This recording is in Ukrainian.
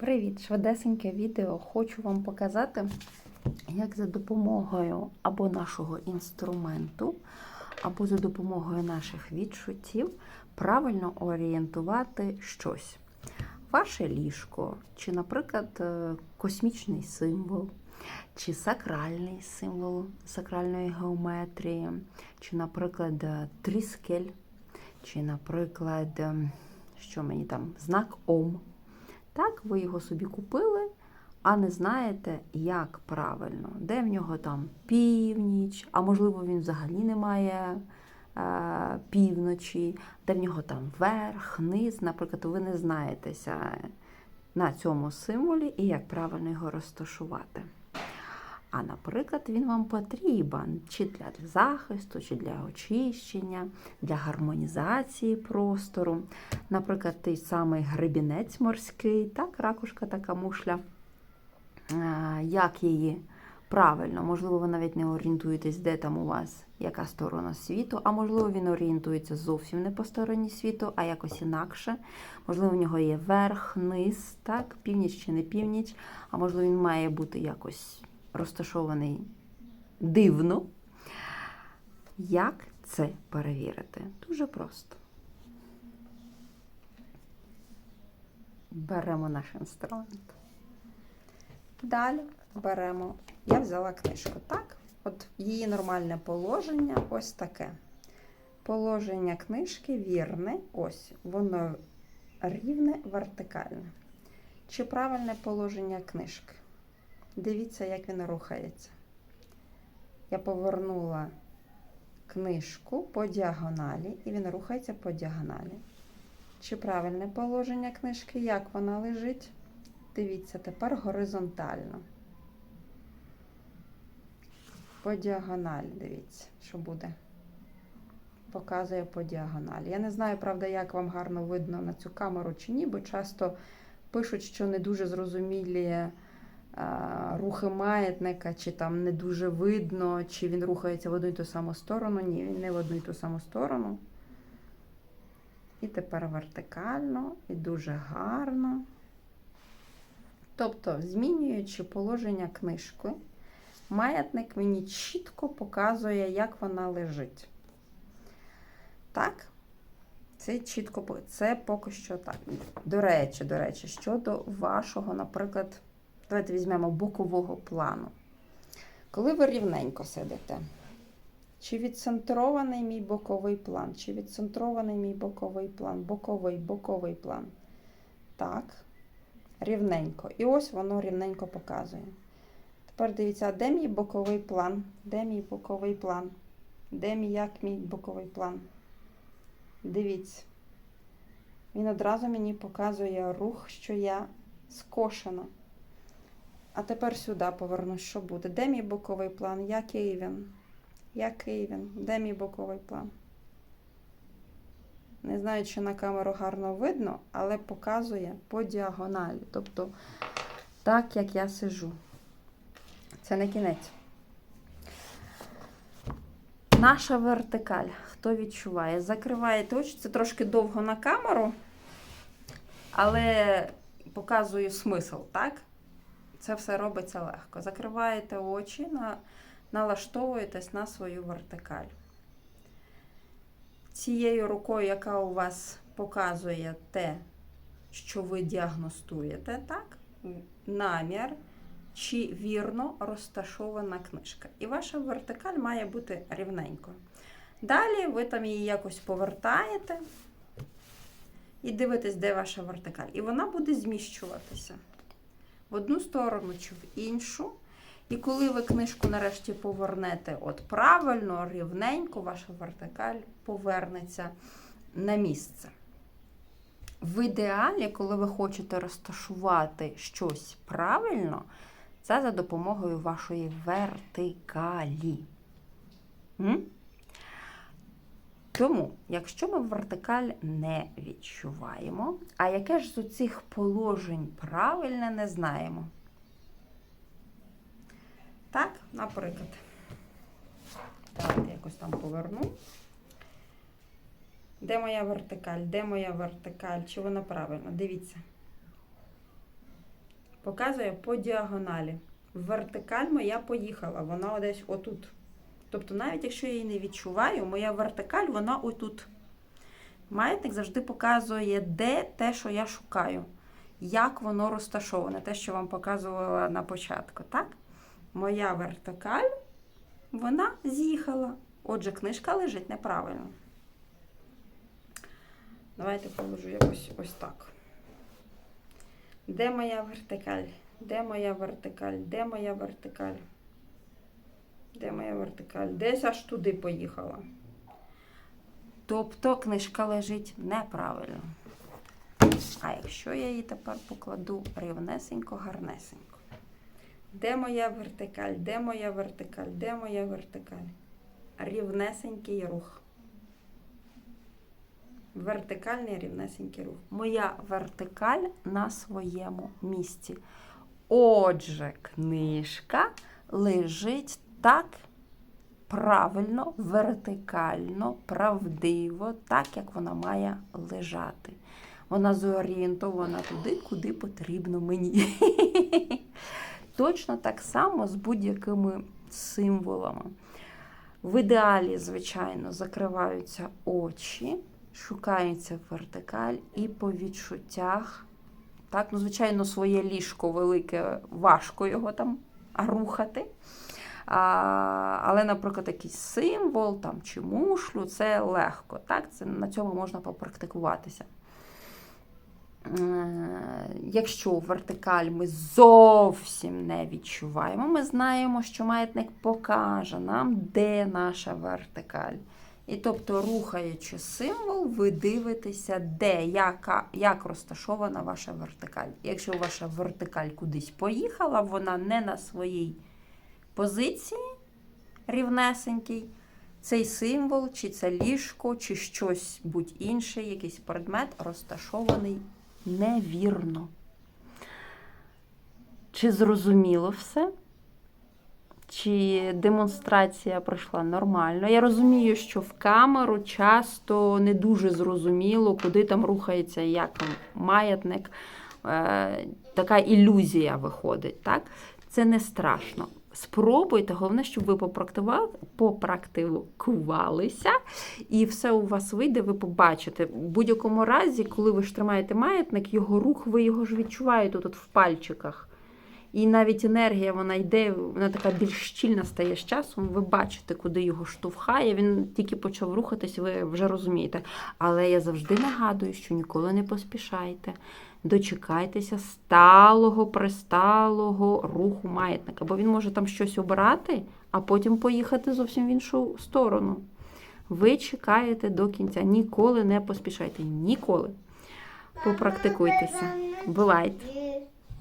Привіт! Швидесеньке відео. Хочу вам показати, як за допомогою або нашого інструменту, або за допомогою наших відчуттів правильно орієнтувати щось. Ваше ліжко, чи, наприклад, е, космічний символ, чи сакральний символ сакральної геометрії, чи, наприклад, е, тріскель, чи, наприклад, ем, що мені там, знак Ом. Так, ви його собі купили, а не знаєте, як правильно, де в нього там північ, а можливо, він взагалі не має е, півночі, де в нього там верх, низ. Наприклад, ви не знаєтеся на цьому символі і як правильно його розташувати. А, наприклад, він вам потрібен чи для захисту, чи для очищення, для гармонізації простору. Наприклад, той самий гребінець морський, так, ракушка така мушля. Як її правильно, можливо, ви навіть не орієнтуєтесь, де там у вас яка сторона світу, а можливо, він орієнтується зовсім не по стороні світу, а якось інакше. Можливо, в нього є верх, низ, так, північ чи не північ, а можливо, він має бути якось розташований дивно. Як це перевірити? Дуже просто. Беремо наш інструмент. Далі беремо. Я взяла книжку, так? От її нормальне положення ось таке. Положення книжки вірне, ось, воно рівне, вертикальне. Чи правильне положення книжки? Дивіться, як він рухається. Я повернула книжку по діагоналі, і він рухається по діагоналі. Чи правильне положення книжки, як вона лежить? Дивіться, тепер горизонтально. По діагоналі, дивіться, що буде. Показує по діагоналі. Я не знаю, правда, як вам гарно видно на цю камеру чи ні, бо часто пишуть, що не дуже зрозумілі рухи маятника, чи там не дуже видно, чи він рухається в одну і ту саму сторону. Ні, він не в одну і ту саму сторону. І тепер вертикально, і дуже гарно. Тобто, змінюючи положення книжки, маятник мені чітко показує, як вона лежить. Так? Це чітко, це поки що так. До речі, до речі, щодо вашого, наприклад, давайте візьмемо бокового плану. Коли ви рівненько сидите, чи відцентрований мій боковий план, чи відцентрований мій боковий план, боковий, боковий план. Так, рівненько. І ось воно рівненько показує. Тепер дивіться, де мій боковий план? Де мій боковий план? Де мій як мій боковий план? Дивіться. Він одразу мені показує рух, що я скошена. А тепер сюди повернусь, що буде. Де мій боковий план? Який він? Який він? Де мій боковий план? Не знаю, чи на камеру гарно видно, але показує по діагоналі. Тобто, так, як я сижу. Це не кінець. Наша вертикаль. Хто відчуває? Закриваєте очі. Це трошки довго на камеру, але показую смисл, так? Це все робиться легко. Закриваєте очі, на, налаштовуєтесь на свою вертикаль. Цією рукою, яка у вас показує те, що ви діагностуєте, так? намір, чи вірно розташована книжка. І ваша вертикаль має бути рівненькою. Далі ви там її якось повертаєте і дивитесь, де ваша вертикаль. І вона буде зміщуватися в одну сторону чи в іншу. І коли ви книжку нарешті повернете от правильно, рівненько, ваша вертикаль повернеться на місце. В ідеалі, коли ви хочете розташувати щось правильно, це за допомогою вашої вертикалі. М? Тому, якщо ми вертикаль не відчуваємо, а яке ж з цих положень правильне не знаємо. Так, наприклад. Давайте якось там поверну. Де моя вертикаль? Де моя вертикаль? Чи вона правильна? Дивіться. показує по діагоналі. Вертикаль моя поїхала, вона десь отут. Тобто, навіть якщо я її не відчуваю, моя вертикаль, вона отут. Маятник завжди показує, де те, що я шукаю, як воно розташоване, те, що вам показувала на початку. Так? Моя вертикаль, вона з'їхала. Отже, книжка лежить неправильно. Давайте положу якось ось так. Де моя вертикаль? Де моя вертикаль? Де моя вертикаль? Де моя вертикаль? Десь аж туди поїхала. Тобто книжка лежить неправильно. А якщо я її тепер покладу рівнесенько, гарнесенько. Де моя вертикаль? Де моя вертикаль? Де моя вертикаль? Рівнесенький рух. Вертикальний рівнесенький рух. Моя вертикаль на своєму місці. Отже, книжка лежить так правильно, вертикально, правдиво, так, як вона має лежати. Вона зорієнтована туди, куди потрібно мені. Точно так само з будь-якими символами. В ідеалі, звичайно, закриваються очі, шукається вертикаль і по відчуттях. Так, ну, звичайно, своє ліжко велике, важко його там рухати. А, але, наприклад, якийсь символ там, чи мушлю, це легко. Так? Це, на цьому можна попрактикуватися. Е, Якщо вертикаль ми зовсім не відчуваємо, ми знаємо, що маятник покаже нам, де наша вертикаль. І тобто, рухаючи символ, ви дивитеся, де, яка, як розташована ваша вертикаль. Якщо ваша вертикаль кудись поїхала, вона не на своїй позиції рівнесенькій, цей символ, чи це ліжко, чи щось будь-інше, якийсь предмет розташований невірно. Чи зрозуміло все? Чи демонстрація пройшла нормально? Я розумію, що в камеру часто не дуже зрозуміло, куди там рухається, як там маятник. Е, така ілюзія виходить. Так? Це не страшно. Спробуйте, головне, щоб ви попрактикувалися, і все у вас вийде, ви побачите. В будь-якому разі, коли ви ж тримаєте маятник, його рух, ви його ж відчуваєте тут в пальчиках. І навіть енергія вона йде, вона така більш щільна стає з часом. Ви бачите, куди його штовхає. Він тільки почав рухатись, ви вже розумієте. Але я завжди нагадую, що ніколи не поспішайте. Дочекайтеся сталого, присталого руху маятника, бо він може там щось обрати, а потім поїхати зовсім в іншу сторону. Ви чекаєте до кінця. Ніколи не поспішайте. Ніколи. Попрактикуйтеся. Бувайте.